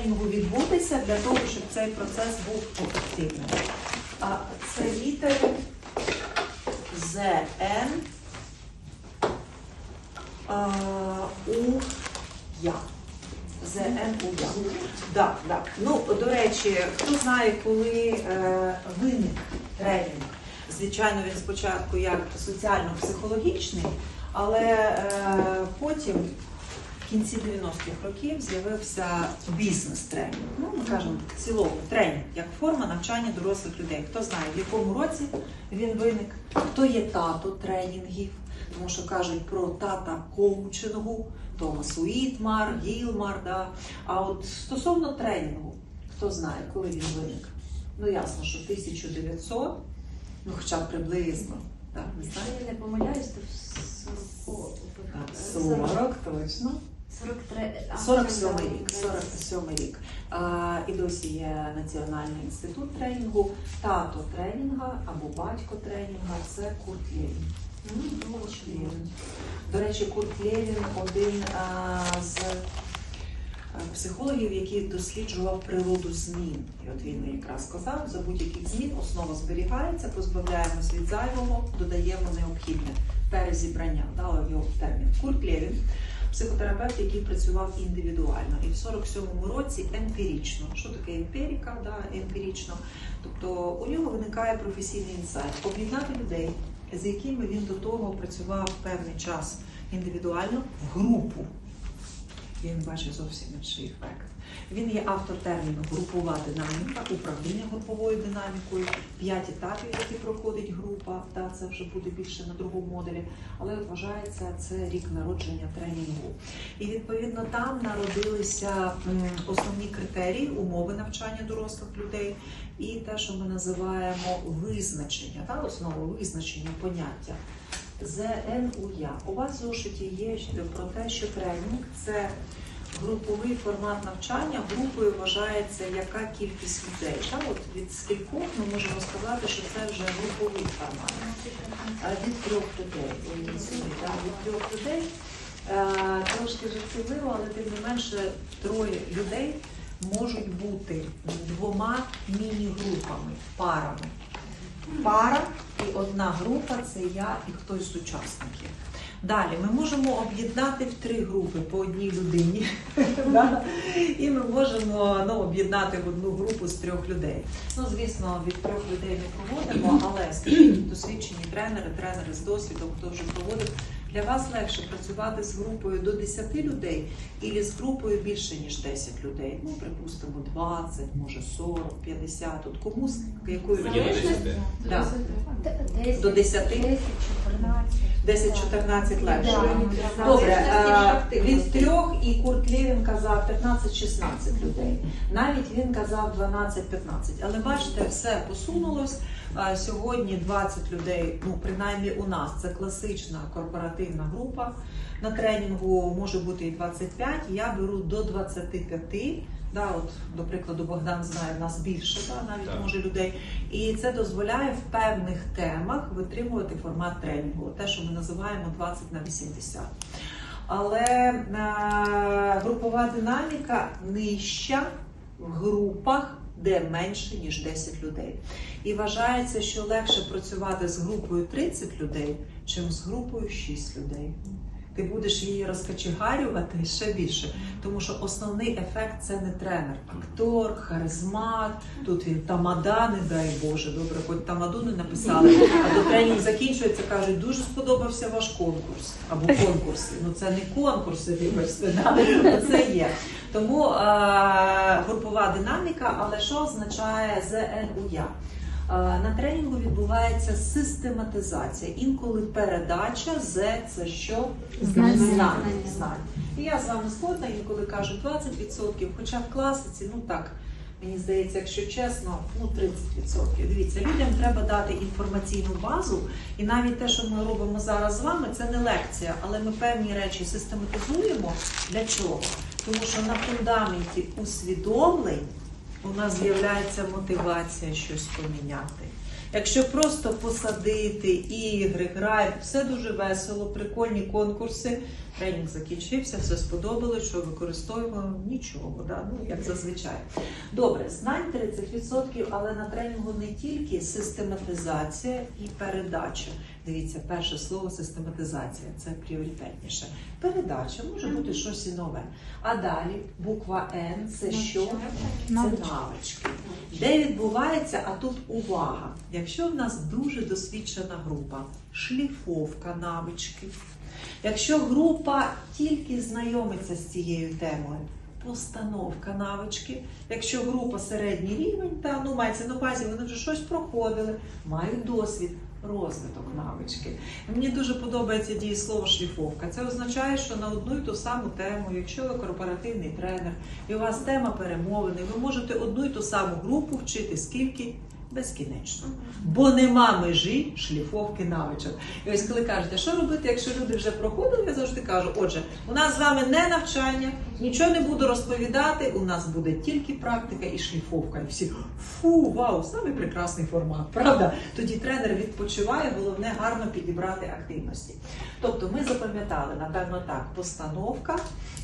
тренінгу відбутися для того, щоб цей процес був ефективним. А це літери ЗН у Я. ЗН у Я. Да, да. Ну, до речі, хто знає, коли е, виник тренінг? Звичайно, він спочатку як соціально-психологічний, але е, потім в кінці 90-х років з'явився бізнес-тренінг. Ну, ми кажемо, в цілому тренінг як форма навчання дорослих людей. Хто знає, в якому році він виник, хто є тато тренінгів, тому що кажуть про тата коучингу, Томас Уітмар, Гілмар. Да? А от стосовно тренінгу, хто знає, коли він виник? Ну ясно, що 1900, ну хоча б приблизно. Так, не знаю. Я не помиляюсь, то в 40 40 точно. 43, а, 47 рік, 47 рік. А, і досі є Національний інститут тренінгу, тато тренінга або батько тренінга це Курт Лєвін. Ну, Лєвін. До речі, Курт Лєвін один а, з е, психологів, який досліджував природу змін. І от він якраз сказав, за будь-яких змін основа зберігається, позбавляємось від зайвого, додаємо необхідне перезібрання, дали його термін. Курт Лєвін, психотерапевт, який працював індивідуально. І в 47-му році емпірично. Що таке емпіріка? Да, емпірично. Тобто у нього виникає професійний інсайт об'єднати людей, з якими він до того працював певний час індивідуально в групу. Він бачить зовсім інший ефект. Він є автор терміну групова динаміка, управління груповою динамікою, п'ять етапів, які проходить група. Та це вже буде більше на другому моделі. Але вважається це рік народження тренінгу. І відповідно там народилися основні критерії умови навчання дорослих людей і те, що ми називаємо визначення, та основу визначення поняття. ЗНУЯ. У вас в зошиті є про те, що тренінг це груповий формат навчання. Групою вважається яка кількість людей. Та от від скількох ми можемо сказати, що це вже груповий формат. Від трьох людей. Уявіть Від трьох людей. Е, Трошки жартівливо, але тим не менше троє людей можуть бути двома міні-групами, парами. Пара і одна група це я і хтось з учасників. Далі ми можемо об'єднати в три групи по одній людині. І ми можемо ну, об'єднати в одну групу з трьох людей. Ну, звісно, від трьох людей не проводимо, але скажіть, досвідчені тренери, тренери з досвідом, хто вже проводив, для вас легше працювати з групою до 10 людей і з групою більше ніж 10 людей. Ну, припустимо, 20, може 40, 50. От кому з якою Мені до людиною? 10. Да. Десять, До 10? 10, 14. легше. Добре, від від трьох і Курт Лєвін казав 15-16 людей. Навіть він казав 12-15. Але бачите, все посунулось. Е, Сьогодні 20 людей, ну принаймні у нас це класична корпоративна група. На тренінгу може бути і 25. Я беру до 25. Да, от, до прикладу, Богдан знає, в нас більше, да, навіть Так. може людей. І це дозволяє в певних темах витримувати формат тренінгу, те, що ми називаємо 20 на 80. Але е, групова динаміка нижча в групах, де менше ніж 10 людей. І вважається, що легше працювати з групою 30 людей, чим з групою 6 людей. Ти будеш її розкачегарювати ще більше, тому що основний ефект це не тренер, актор, харизмат. Тут він тамада, не дай Боже, добре, хоч тамаду не написали. А до тренінг закінчується, кажуть, дуже сподобався ваш конкурс або конкурси. Ну це не конкурси, вибачте, да? це є. Тому е, групова динаміка, але що означає ЗНУЯ? Е, На тренінгу відбувається систематизація. Інколи передача З це що? Знання. Знань. Знань. І я з вами згодна, інколи кажу 20%, хоча в класиці, ну так, мені здається, якщо чесно, ну 30%. Дивіться, людям треба дати інформаційну базу, і навіть те, що ми робимо зараз з вами, це не лекція, але ми певні речі систематизуємо. Для чого? Тому що на фундаменті усвідомлень у нас з'являється мотивація щось поміняти. Якщо просто посадити ігри, грають, все дуже весело, прикольні конкурси. Тренінг закінчився, все сподобалось, що використовуємо нічого, да? ну, як зазвичай. Добре, знань 30%, але на тренінгу не тільки систематизація і передача. Дивіться, перше слово систематизація це пріоритетніше. Передача може бути щось і нове. А далі буква Н це що? Це Навички. навички. Де відбувається, а тут увага. Якщо в нас дуже досвідчена група, шліфовка навичків. Якщо група тільки знайомиться з цією темою, постановка навички. Якщо група середній рівень, та ну мається на увазі, вони вже щось проходили, мають досвід. Розвиток навички. Мені дуже подобається дієслово шліфовка. Це означає, що на одну і ту саму тему, якщо ви корпоративний тренер, і у вас тема перемовини, ви можете одну і ту саму групу вчити скільки безкінечно. Бо нема межі шліфовки навичок. І ось коли кажете, що робити, якщо люди вже проходили, я завжди кажу: отже, у нас з вами не навчання, нічого не буду розповідати. У нас буде тільки практика і шліфовка. І всі фу, вау, самий прекрасний формат. Правда? Тоді тренер відпочиває, головне гарно підібрати активності. Тобто ми запам'ятали, напевно, так, постановка,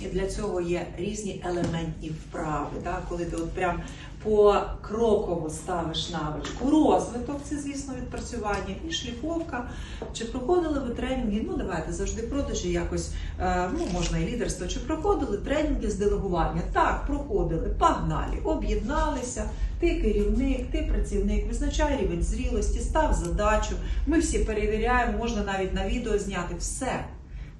і для цього є різні елементні вправи. Да? Коли ти от прям покроково ставиш навичку. Розвиток це, звісно, відпрацювання і шліфовка. Чи проходили ви тренінги? Ну, давайте завжди продажі якось, е, ну, можна і лідерство. Чи проходили тренінги з делегування? Так, проходили, погнали, об'єдналися. Ти керівник, ти працівник, визначай рівень зрілості, став задачу. Ми всі перевіряємо, можна навіть на відео зняти все.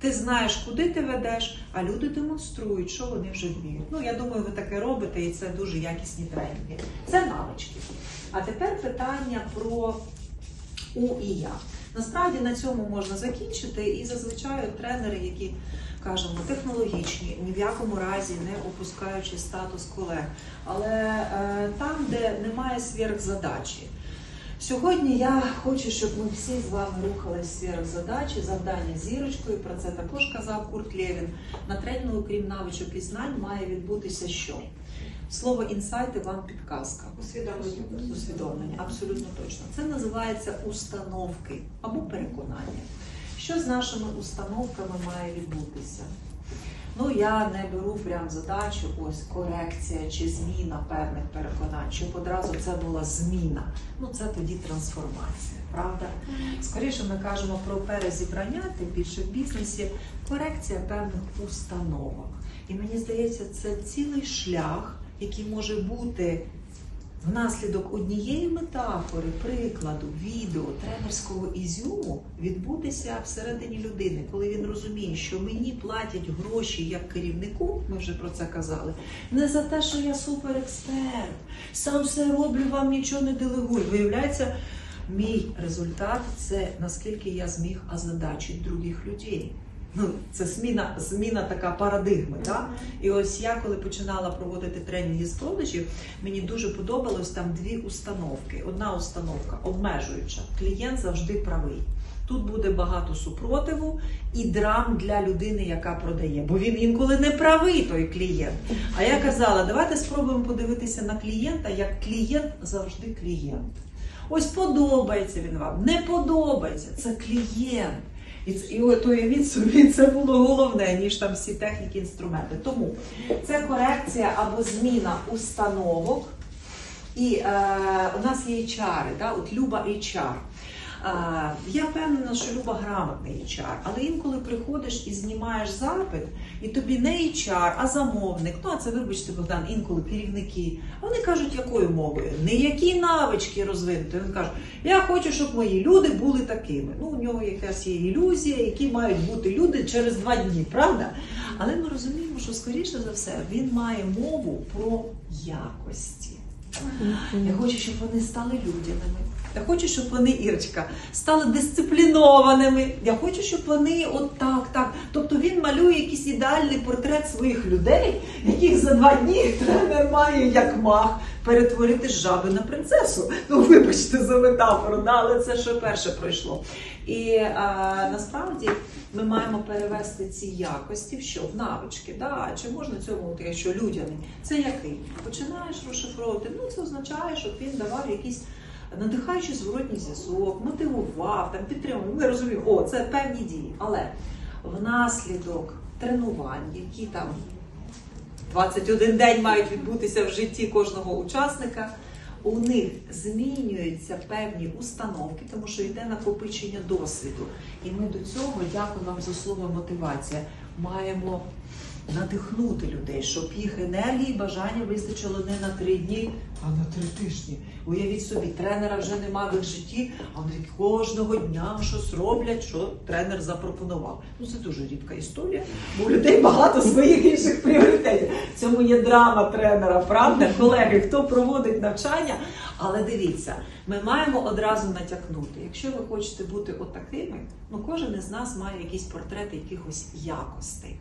Ти знаєш, куди ти ведеш, а люди демонструють, що вони вже вміють. Ну, я думаю, ви таке робите, і це дуже якісні тренінги. Це навички. А тепер питання про у і я. Насправді на цьому можна закінчити, і зазвичай тренери, які кажемо, технологічні, ні в якому разі не опускаючи статус колег, але е, там, де немає сверхзадачі. Сьогодні я хочу, щоб ми всі з вами рухались сверх задачі, завдання зірочкою. Про це також казав Курт Лєвін. На тренінгу, крім навичок і знань, має відбутися що? Слово інсайти вам підказка. Усвідомлення. Усвідомлення, абсолютно точно. Це називається установки або переконання. Що з нашими установками має відбутися? Ну, я не беру прям задачу, ось корекція чи зміна певних переконань, щоб одразу це була зміна. Ну, це тоді трансформація, правда? Скоріше ми кажемо про перезібрання, тим більше в бізнесі, корекція певних установок. І мені здається, це цілий шлях, який може бути внаслідок однієї метафори, прикладу, відео, тренерського ізюму відбутися всередині людини, коли він розуміє, що мені платять гроші як керівнику, ми вже про це казали, не за те, що я суперексперт, сам все роблю, вам нічого не делегую. Виявляється, мій результат це наскільки я зміг озадачити других людей. Ну, це зміна, зміна така парадигми. Да? І ось я, коли починала проводити тренінги з продажів, мені дуже подобалось там дві установки. Одна установка обмежуюча. Клієнт завжди правий. Тут буде багато супротиву і драм для людини, яка продає, бо він інколи не правий, той клієнт. А я казала, давайте спробуємо подивитися на клієнта, як клієнт завжди клієнт. Ось подобається він вам, не подобається. Це клієнт. І, і от уявіть собі, це було головне, ніж там всі техніки, інструменти. Тому це корекція або зміна установок. І е, у нас є HR, да? от Люба HR. Я впевнена, що Люба грамотний HR, але інколи приходиш і знімаєш запит, і тобі не HR, а замовник. Ну а це, вибачте, Богдан, інколи керівники. Вони кажуть, якою мовою? Не які навички розвинути. Він каже, я хочу, щоб мої люди були такими. Ну, у нього якась є ілюзія, які мають бути люди через два дні, правда? Але ми розуміємо, що скоріше за все він має мову про якості. Я хочу, щоб вони стали людяними. Я хочу, щоб вони, Ірочка, стали дисциплінованими. Я хочу, щоб вони от так, так. Тобто він малює якийсь ідеальний портрет своїх людей, яких за два дні тренер має як мах перетворити з жаби на принцесу. Ну, вибачте за метафору, да, але це ще перше пройшло. І а, насправді ми маємо перевести ці якості в що? В навички. Да? Чи можна цьому таке, що людяний? Це який? Починаєш розшифровувати. Ну, це означає, щоб він давав якісь надихаючи зворотній зв'язок, мотивував, там підтримував. Ми розуміємо, о, це певні дії. Але внаслідок тренувань, які там 21 день мають відбутися в житті кожного учасника. У них змінюються певні установки, тому що йде накопичення досвіду. І ми до цього, дякую вам за слово мотивація, маємо надихнути людей, щоб їх енергії, бажання вистачило не на три дні, а на три тижні. Уявіть собі, тренера вже нема в житті, а вони кожного дня щось роблять, що тренер запропонував. Ну це дуже рідка історія, бо у людей багато своїх інших пріоритетів. В цьому є драма тренера, правда? Колеги, хто проводить навчання. Але дивіться, ми маємо одразу натякнути. Якщо ви хочете бути отакими, ну кожен із нас має якісь портрети якихось якостей.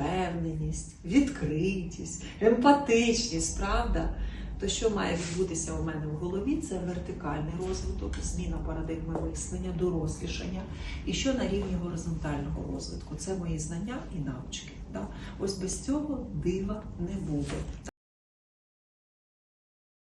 Впевненість, відкритість, емпатичність, правда? То що має відбутися у мене в голові? Це вертикальний розвиток, зміна парадигми мислення, дорослішання. І що на рівні горизонтального розвитку? Це мої знання і навички. Да? Ось без цього дива не буде.